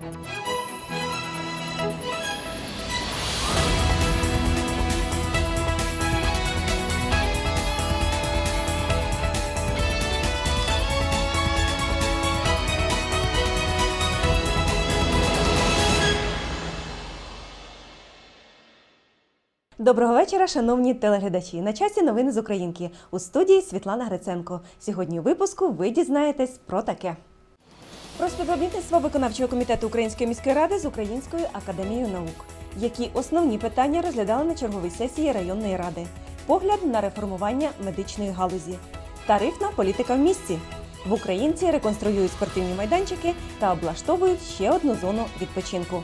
Доброго вечора, шановні телеглядачі. На часі новини з Українки у студії Світлана Гриценко. Сьогодні у випуску ви дізнаєтесь про таке. Про співробітництво виконавчого комітету Української міської ради з Українською академією наук. Які основні питання розглядали на черговій сесії районної ради? Погляд на реформування медичної галузі, тарифна політика в місті. В Українці реконструюють спортивні майданчики та облаштовують ще одну зону відпочинку.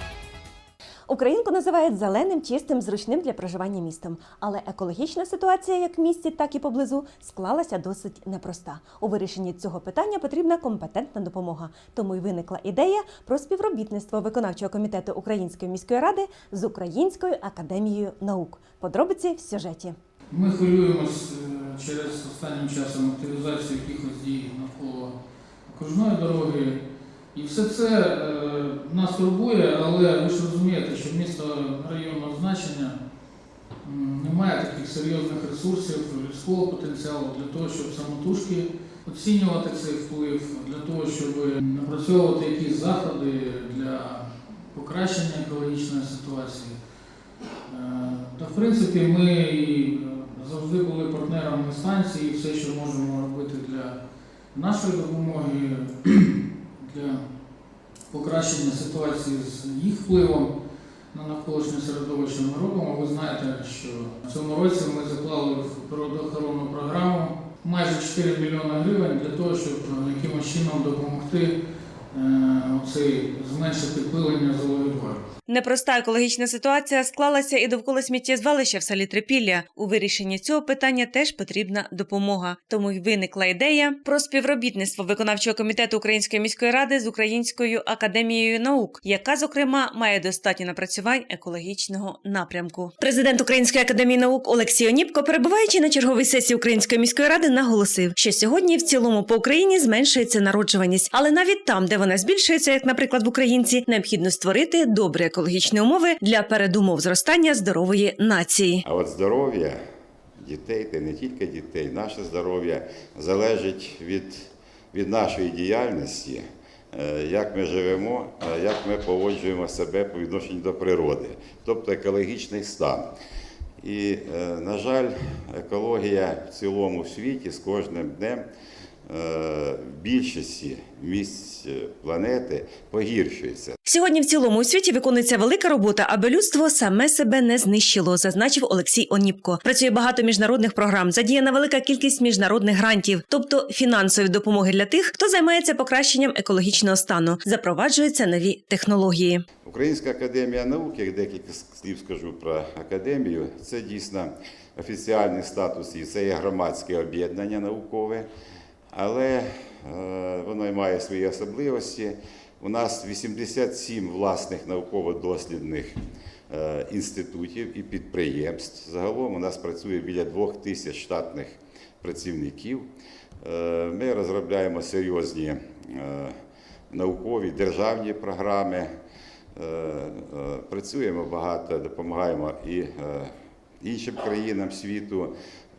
Українку називають зеленим, чистим, зручним для проживання містом. Але екологічна ситуація як в місті, так і поблизу склалася досить непроста. У вирішенні цього питання потрібна компетентна допомога. Тому й виникла ідея про співробітництво виконавчого комітету Української міської ради з Українською академією наук. Подробиці в сюжеті. Ми хвилюємось е, через останнім часом активізацію якихось дій навколо окружної дороги. І все це е, турбує, але ви ж розумієте, що місто районного значення м, не має таких серйозних ресурсів, людського потенціалу для того, щоб самотужки оцінювати цей вплив, для того, щоб напрацьовувати якісь заходи для покращення екологічної ситуації. Е, Та в принципі ми завжди були партнерами станції, і все, що можемо робити для нашої допомоги, для покращення ситуації з їх впливом на навколишнє середовище ми робимо. Ви знаєте, що в цьому році ми заклали в природоохоронну програму майже 4 мільйони гривень для того, щоб якимось чином допомогти е, оцей зменшити пилення золових гор. Непроста екологічна ситуація склалася і довкола сміттєзвалища в селі Трипілля. У вирішенні цього питання теж потрібна допомога. Тому й виникла ідея про співробітництво виконавчого комітету Української міської ради з Українською академією наук, яка зокрема має достатньо напрацювань екологічного напрямку. Президент Української академії наук Олексій Оніпко, перебуваючи на черговій сесії Української міської ради, наголосив, що сьогодні в цілому по Україні зменшується народжуваність, але навіть там, де вона збільшується, як, наприклад, в Українці, необхідно створити добрі екологічні умови для передумов зростання здорової нації. А от здоров'я дітей, та не тільки дітей, наше здоров'я залежить від, від нашої діяльності, е, як ми живемо, е, як ми поводжуємо себе по відношенню до природи, тобто екологічний стан. І, е, на жаль, екологія в цілому світі з кожним днем в більшості місць е, планети погіршується. Сьогодні в цілому у світі виконується велика робота, аби людство саме себе не знищило, зазначив Олексій Оніпко. Працює багато міжнародних програм, задіяна велика кількість міжнародних грантів, тобто фінансової допомоги для тих, хто займається покращенням екологічного стану. Запроваджуються нові технології. Українська академія наук, як декілька слів скажу про академію, це дійсно офіціальний статус і це є громадське об'єднання наукове, але е, воно й має свої особливості. У нас 87 власних науково-дослідних е, інститутів і підприємств. Загалом у нас працює біля двох тисяч штатних працівників. Е, Ми розробляємо серйозні наукові державні програми. Працюємо багато, допомагаємо і іншим країнам світу.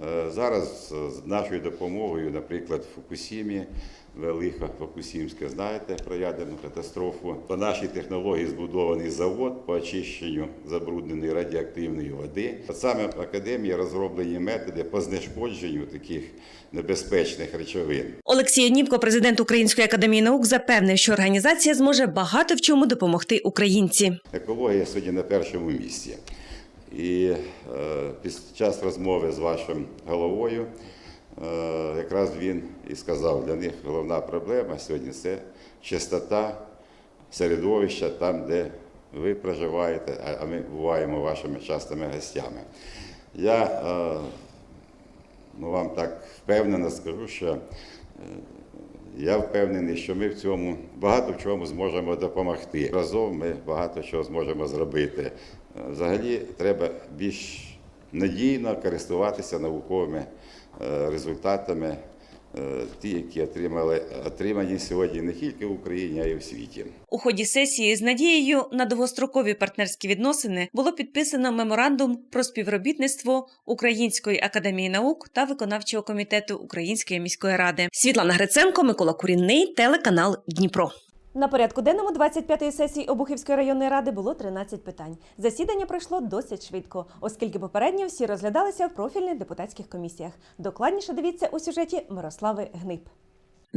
Е, Зараз е, з нашою допомогою, наприклад, в Фукусімі, Велика Фукусімська, знаєте про ядерну катастрофу. По нашій технології збудований завод по очищенню забрудненої радіоактивної води. Саме в академії розроблені методи по знешкодженню таких небезпечних речовин. Олексій Оніпко, президент Української академії наук, запевнив, що організація зможе багато в чому допомогти українці. Екологія сьогодні на першому місці. І е, під час розмови з вашим головою е, якраз він і сказав, для них головна проблема сьогодні це чистота середовища там, де ви проживаєте, а- ми буваємо вашими частими гостями. Я е, ну, вам так впевнено скажу, що я впевнений, що ми в цьому багато в чому зможемо допомогти. Разом ми багато чого зможемо зробити. Взагалі треба більш надійно користуватися науковими е, результатами е, ті, які отримали отримані сьогодні не тільки в Україні, а й в світі. У ході сесії з надією на довгострокові партнерські відносини було підписано меморандум про співробітництво Української академії наук та виконавчого комітету Української міської ради. Світлана Гриценко, Микола Курінний, телеканал Дніпро. На порядку денному 25-ї сесії Обухівської районної ради було 13 питань. Засідання пройшло досить швидко, оскільки попередньо всі розглядалися в профільних депутатських комісіях. Докладніше дивіться у сюжеті Мирослави Гнип.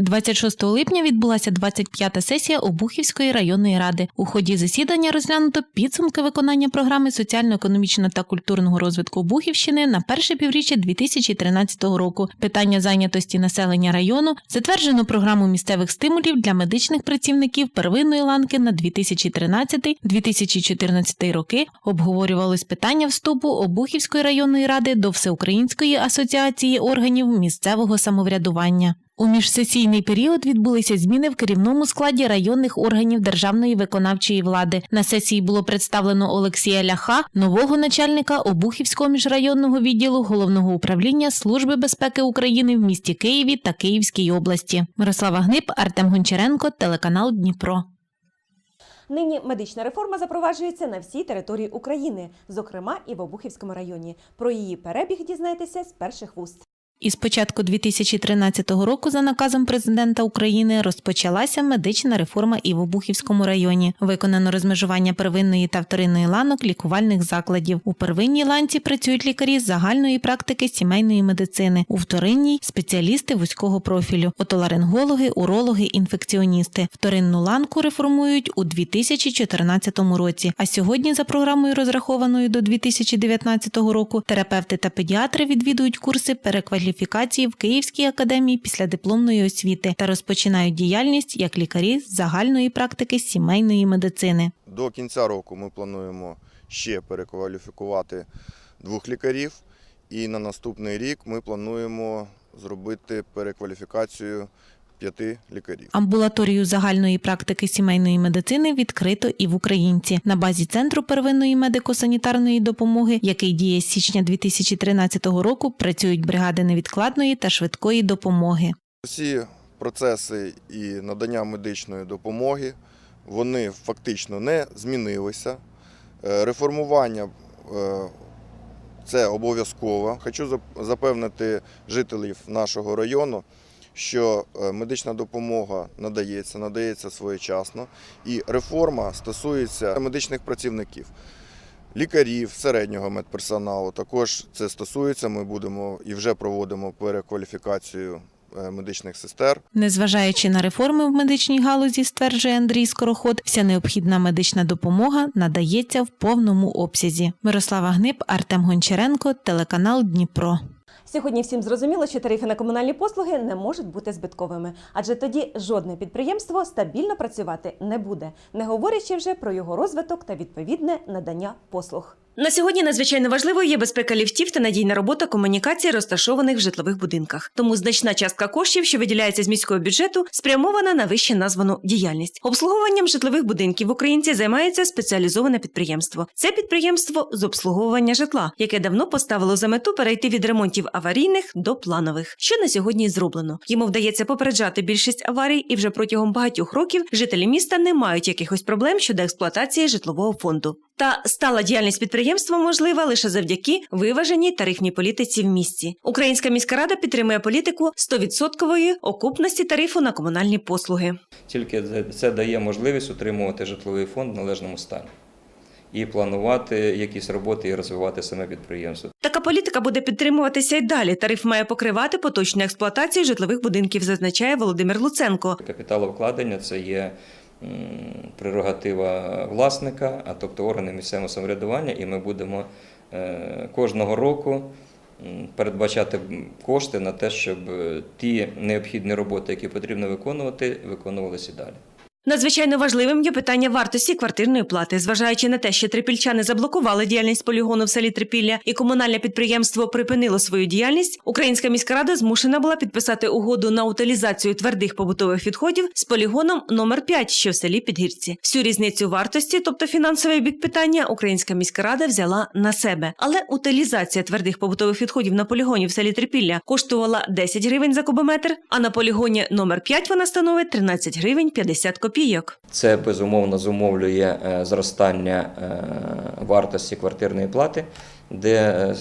26 липня відбулася 25-та сесія Обухівської районної ради. У ході засідання розглянуто підсумки виконання програми соціально-економічного та культурного розвитку Обухівщини на перше півріччя 2013 року. Питання зайнятості населення району затверджено програму місцевих стимулів для медичних працівників первинної ланки на 2013-2014 роки. Обговорювалось питання вступу Обухівської районної ради до Всеукраїнської асоціації органів місцевого самоврядування. У міжсесійний період відбулися зміни в керівному складі районних органів державної виконавчої влади. На сесії було представлено Олексія Ляха, нового начальника Обухівського міжрайонного відділу головного управління Служби безпеки України в місті Києві та Київській області. Мирослава Гнип, Артем Гончаренко, телеканал Дніпро. Нині медична реформа запроваджується на всій території України, зокрема і в Обухівському районі. Про її перебіг дізнайтеся з перших вуст. Із початку 2013 року за наказом президента України розпочалася медична реформа і в Обухівському районі. Виконано розмежування первинної та вторинної ланок лікувальних закладів. У первинній ланці працюють лікарі з загальної практики сімейної медицини, у вторинній спеціалісти вузького профілю, отоларингологи, урологи, інфекціоністи. Вторинну ланку реформують у 2014 році. А сьогодні за програмою розрахованою до 2019 року терапевти та педіатри відвідують курси перекваліфікації в Київській академії післядипломної освіти та розпочинають діяльність як лікарі з загальної практики сімейної медицини. До кінця року ми плануємо ще перекваліфікувати двох лікарів, і на наступний рік ми плануємо зробити перекваліфікацію п'яти лікарів. Амбулаторію загальної практики сімейної медицини відкрито і в Українці на базі центру первинної медико-санітарної допомоги, який діє з січня 2013 року. Працюють бригади невідкладної та швидкої допомоги. Всі процеси і надання медичної допомоги вони фактично не змінилися. Е, Реформування е, це обов'язково. Хочу запевнити жителів нашого району, що е, медична допомога надається, надається своєчасно, і реформа стосується медичних працівників. Лікарів, середнього медперсоналу також це стосується. Ми будемо і вже проводимо перекваліфікацію е, медичних сестер. Незважаючи на реформи в медичній галузі, стверджує Андрій Скороход, вся необхідна медична допомога надається в повному обсязі. Мирослава Гнип, Артем Гончаренко, телеканал Дніпро. Сьогодні всім зрозуміло, що тарифи на комунальні послуги не можуть бути збитковими, адже тоді жодне підприємство стабільно працювати не буде, не говорячи вже про його розвиток та відповідне надання послуг. На сьогодні надзвичайно важливою є безпека ліфтів та надійна робота комунікацій, розташованих в житлових будинках. Тому значна частка коштів, що виділяється з міського бюджету, спрямована на вище названу діяльність. Обслуговуванням житлових будинків в Українці займається спеціалізоване підприємство. Це підприємство з обслуговування житла, яке давно поставило за мету перейти від ремонтів аварійних до планових, що на сьогодні зроблено. Йому вдається попереджати більшість аварій, і вже протягом багатьох років жителі міста не мають якихось проблем щодо експлуатації житлового фонду. Та стала діяльність підприємства можлива лише завдяки виваженій тарифній політиці в місті. Українська міська рада підтримує політику 100% окупності тарифу на комунальні послуги. Тільки це- дає можливість утримувати житловий фонд в належному стані і планувати якісь роботи і розвивати саме підприємство. Така політика буде підтримуватися й далі. Тариф має покривати поточну експлуатацію житлових будинків, зазначає Володимир Луценко. Капіталовкладення це є прерогатива власника, а тобто органи місцевого самоврядування, і ми будемо е, кожного року передбачати кошти на те, щоб е, ті необхідні роботи, які потрібно виконувати, виконувалися далі. Надзвичайно важливим є питання вартості квартирної плати, зважаючи на те, що трипільчани заблокували діяльність полігону в селі Трипілля і комунальне підприємство припинило свою діяльність. Українська міська рада змушена була підписати угоду на утилізацію твердих побутових відходів з полігоном номер 5, що в селі Підгірці. Всю різницю вартості, тобто фінансовий бік питання, Українська міська рада взяла на себе. Але утилізація твердих побутових відходів на полігоні в селі Трипілля коштувала 10 гривень за кубометр, а на полігоні номер 5 вона становить 13 гривень 50 копійок. Це безумовно зумовлює е, зростання е, вартості квартирної плати, де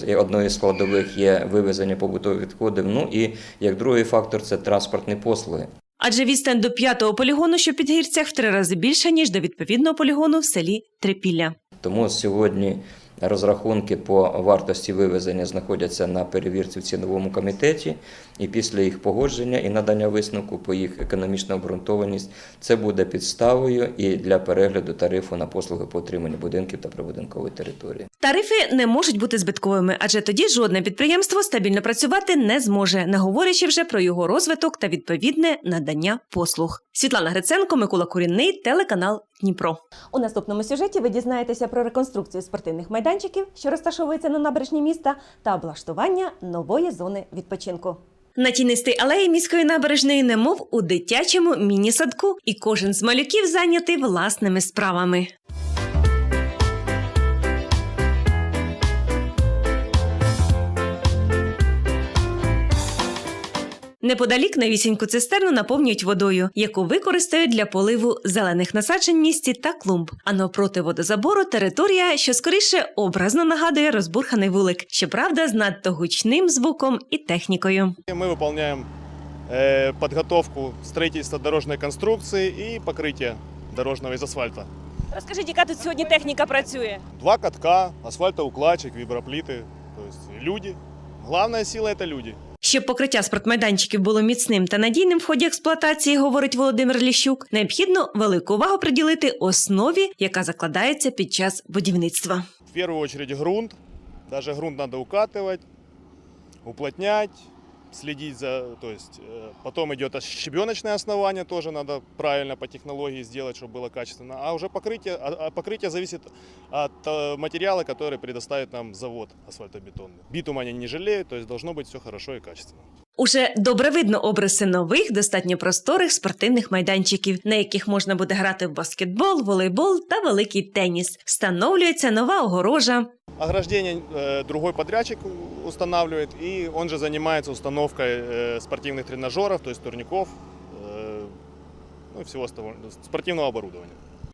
е, одною з складових є вивезення побутових відходів. Ну і як другий фактор це транспортні послуги. Адже відстань до п'ятого полігону, що під гірцях, в три рази більша, ніж до відповідного полігону в селі Трипілля. Тому сьогодні розрахунки по вартості вивезення знаходяться на перевірці в ціновому комітеті, і після їх погодження і надання висновку по їх економічна обґрунтованість це буде підставою і для перегляду тарифу на послуги по отриманню будинків та прибудинкової території. Тарифи не можуть бути збитковими, адже тоді жодне підприємство стабільно працювати не зможе, не говорячи вже про його розвиток та відповідне надання послуг. Світлана Гриценко, Микола Курінний, телеканал Дніпро. У наступному сюжеті ви дізнаєтеся про реконструкцію спортивних майданчиків, що розташовуються на набережні міста, та облаштування нової зони відпочинку. На тінистій алеї міської набережної, немов у дитячому міні-садку, і кожен з малюків зайнятий власними справами. Неподалік новісіньку цистерну наповнюють водою, яку використають для поливу зелених насаджень в місті та клумб. А навпроти водозабору територія, що скоріше образно нагадує розбурханий вулик, щоправда, з надто гучним звуком і технікою. Мы выполняем э, подготовку строительства дорожной конструкции и покрытие дорожного из асфальта. Розкажіть, яка тут сьогодні техніка працює? Два катка, асфальтоукладчик, виброплиты, то есть люди. Главная сила – это люди. Щоб покриття спортмайданчиків було міцним та надійним в ході експлуатації, говорить Володимир Ліщук, необхідно велику увагу приділити основі, яка закладається під час будівництва. В первую очередь ґрунт, навіть ґрунт надо укатувати, уплотнять, следить за... То есть э, потом идет щебеночное основание, тоже надо правильно по технологии сделать, чтобы было качественно. А уже покрытие, а- а покрытие зависит от э, материала, который предоставит нам завод асфальтобетонный. Битум они не жалеют, то есть должно быть все хорошо и качественно. Уже добре видно обриси нових, достатньо просторих спортивних майданчиків, на яких можна буде грати в баскетбол, волейбол та великий теніс. Встановлюється нова огорожа. Ограждение э, другой подрядчик устанавливает, и он же занимается установкой э, спортивных тренажеров, то есть турников, э, ну и всего остального, спортивного оборудования.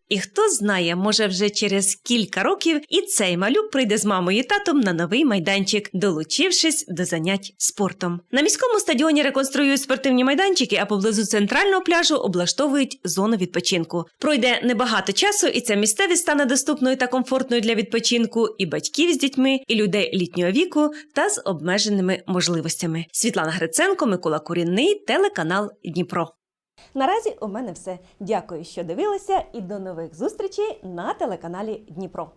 І хто знає, може вже через кілька років і цей малюк прийде з мамою і татом на новий майданчик, долучившись до занять спортом. На міському стадіоні реконструюють спортивні майданчики, а поблизу центрального пляжу облаштовують зону відпочинку. Пройде небагато часу, і ця місцевість стане доступною та комфортною для відпочинку і батьків з дітьми, і людей літнього віку та з обмеженими можливостями. Світлана Гриценко, Микола Курінний, телеканал Дніпро. Наразі у мене все. Дякую, що дивилися, і до нових зустрічей на телеканалі Дніпро.